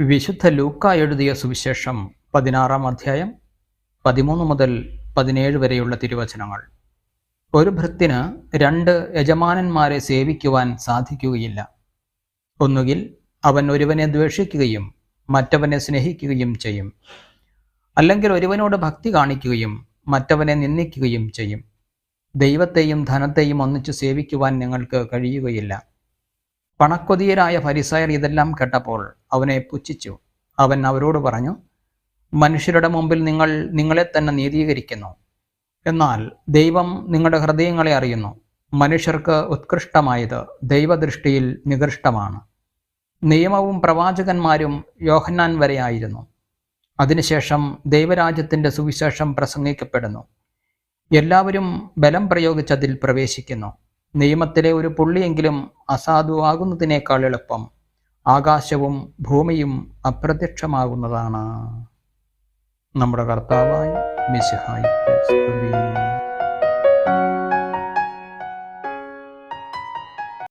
വിശുദ്ധ ലൂക്ക എഴുതിയ സുവിശേഷം പതിനാറാം അധ്യായം പതിമൂന്ന് മുതൽ പതിനേഴ് വരെയുള്ള തിരുവചനങ്ങൾ. ഒരു ഭൃത്തിന് രണ്ട് യജമാനന്മാരെ സേവിക്കുവാൻ സാധിക്കുകയില്ല. ഒന്നുകിൽ അവൻ ഒരുവനെ ദ്വേഷിക്കുകയും മറ്റവനെ സ്നേഹിക്കുകയും ചെയ്യും. അല്ലെങ്കിൽ ഒരുവനോട് ഭക്തി കാണിക്കുകയും മറ്റവനെ നിന്ദിക്കുകയും ചെയ്യും. ദൈവത്തെയും ധനത്തെയും ഒന്നിച്ചു സേവിക്കുവാൻ നിങ്ങൾക്ക് കഴിയുകയില്ല. പണക്കൊതിയരായ ഫരിസായർ ഇതെല്ലാം കേട്ടപ്പോൾ അവനെ പുച്ഛിച്ചു. അവൻ അവരോട് പറഞ്ഞു മനുഷ്യരുടെ മുമ്പിൽ നിങ്ങൾ നിങ്ങളെ തന്നെ നീതീകരിക്കുന്നു. എന്നാൽ ദൈവം നിങ്ങളുടെ ഹൃദയങ്ങളെ അറിയുന്നു. മനുഷ്യർക്ക് ഉത്കൃഷ്ടമായത് ദൈവദൃഷ്ടിയിൽ നികൃഷ്ടമാണ്. നിയമവും പ്രവാചകന്മാരും യോഹന്നാൻ വരെയായിരുന്നു അതിനുശേഷം ദൈവരാജ്യത്തിന്റെ സുവിശേഷം പ്രസംഗിക്കപ്പെടുന്നു. എല്ലാവരും ബലം പ്രയോഗിച്ചതിൽ പ്രവേശിക്കുന്നു. നിയമത്തിലെ ഒരു പുള്ളിയെങ്കിലും അസാധുവാകുന്നതിനേക്കാൾ എളുപ്പം ആകാശവും ഭൂമിയും അപ്രത്യക്ഷമാകുന്നതാണ്. നമ്മുടെ കർത്താവായി സ്തുതി